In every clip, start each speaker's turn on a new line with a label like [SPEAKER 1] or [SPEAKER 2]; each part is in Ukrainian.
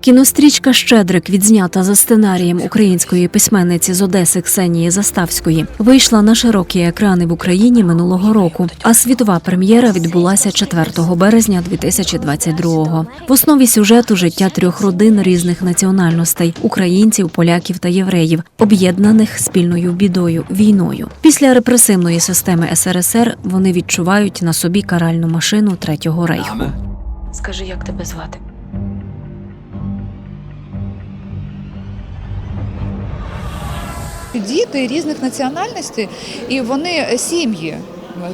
[SPEAKER 1] Кінострічка Щедрик, відзнята за сценарієм української письменниці з Одеси Ксенії Заставської, вийшла на широкі екрани в Україні минулого року. А світова прем'єра відбулася 4 березня 2022-го. В основі сюжету життя трьох родин різних національностей українців, поляків та євреїв, об'єднаних спільною бідою війною. Після репресивної системи СРСР вони відчувають на собі каральну машину третього рейху.
[SPEAKER 2] Скажи, як тебе звати?
[SPEAKER 3] Діти різних національностей, і вони сім'ї.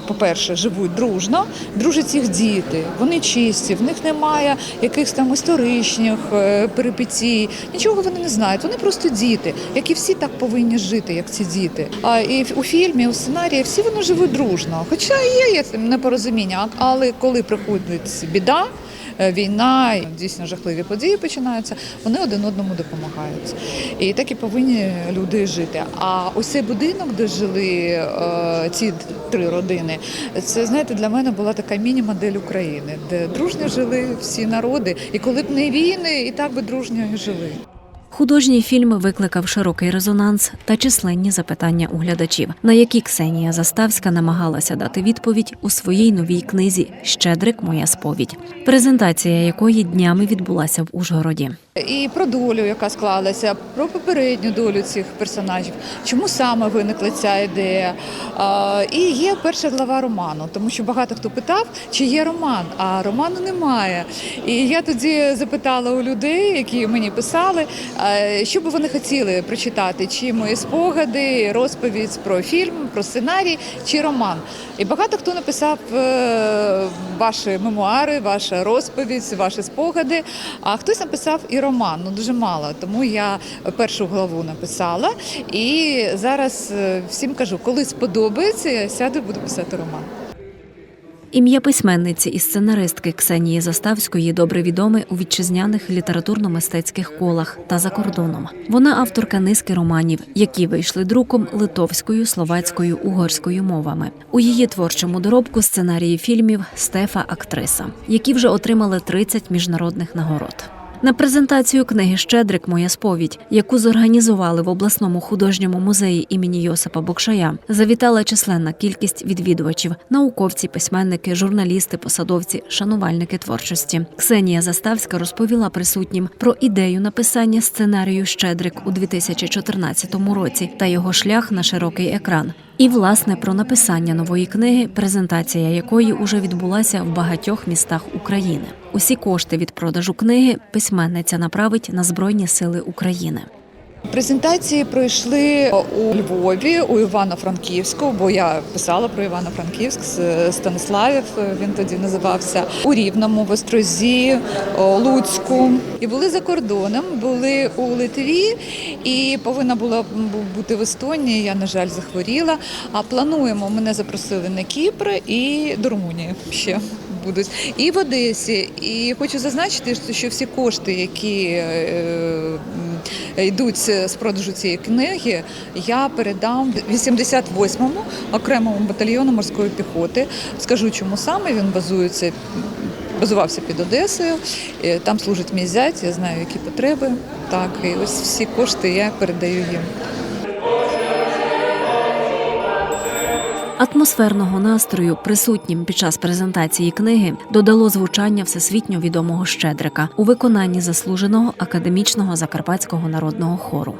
[SPEAKER 3] По-перше, живуть дружно, дружать їх діти, вони чисті, в них немає якихось там історичних е, перипетій, нічого вони не знають. Вони просто діти, як і всі так повинні жити, як ці діти. А і у фільмі, у сценарії всі вони живуть дружно. Хоча є, є непорозуміння, але коли приходить біда. Е, Війна, дійсно жахливі події починаються. Вони один одному допомагають, і так і повинні люди жити. А ось цей будинок, де жили е, ці три родини, це знаєте, для мене була така міні-модель України, де дружньо жили всі народи, і коли б не війни, і так би дружньо жили.
[SPEAKER 1] Художній фільм викликав широкий резонанс та численні запитання у глядачів, на які Ксенія Заставська намагалася дати відповідь у своїй новій книзі Щедрик моя сповідь, презентація якої днями відбулася в Ужгороді.
[SPEAKER 3] І про долю, яка склалася, про попередню долю цих персонажів, чому саме виникла ця ідея. І є перша глава роману, тому що багато хто питав, чи є роман, а роману немає. І я тоді запитала у людей, які мені писали, що би вони хотіли прочитати, чи мої спогади, розповідь про фільм, про сценарій, чи роман. І багато хто написав е, ваші мемуари, ваша розповідь, ваші спогади. А хтось написав і роман, ну дуже мало. Тому я першу главу написала. І зараз е, всім кажу, коли сподобається, я сяду і буду писати роман.
[SPEAKER 1] Ім'я письменниці і сценаристки Ксенії Заставської добре відоме у вітчизняних літературно-мистецьких колах та за кордоном. Вона авторка низки романів, які вийшли друком литовською, словацькою, угорською мовами. У її творчому доробку сценарії фільмів Стефа актриса, які вже отримали 30 міжнародних нагород. На презентацію книги Щедрик Моя сповідь, яку зорганізували в обласному художньому музеї імені Йосипа Бокшая, завітала численна кількість відвідувачів: науковці, письменники, журналісти, посадовці, шанувальники творчості. Ксенія Заставська розповіла присутнім про ідею написання сценарію Щедрик у 2014 році та його шлях на широкий екран. І власне про написання нової книги, презентація якої уже відбулася в багатьох містах України. Усі кошти від продажу книги письменниця направить на Збройні Сили України.
[SPEAKER 3] Презентації пройшли у Львові, у Івано-Франківську, бо я писала про Івано-Франківськ Станиславів. Він тоді називався у Рівному, в Острозі, Луцьку. І були за кордоном, були у Литві, і повинна була бути в Естонії. Я на жаль захворіла. А плануємо. Мене запросили на Кіпр і до Румунії ще. Будуть і в Одесі, і хочу зазначити, що всі кошти, які е, йдуть з продажу цієї книги, я передам 88-му окремому батальйону морської піхоти. Скажу, чому саме він базується. Базувався під Одесою, е, там служить мій зять, я знаю, які потреби. Так, і ось всі кошти я передаю їм.
[SPEAKER 1] Атмосферного настрою, присутнім під час презентації книги, додало звучання всесвітньо відомого Щедрика у виконанні заслуженого академічного закарпатського народного хору.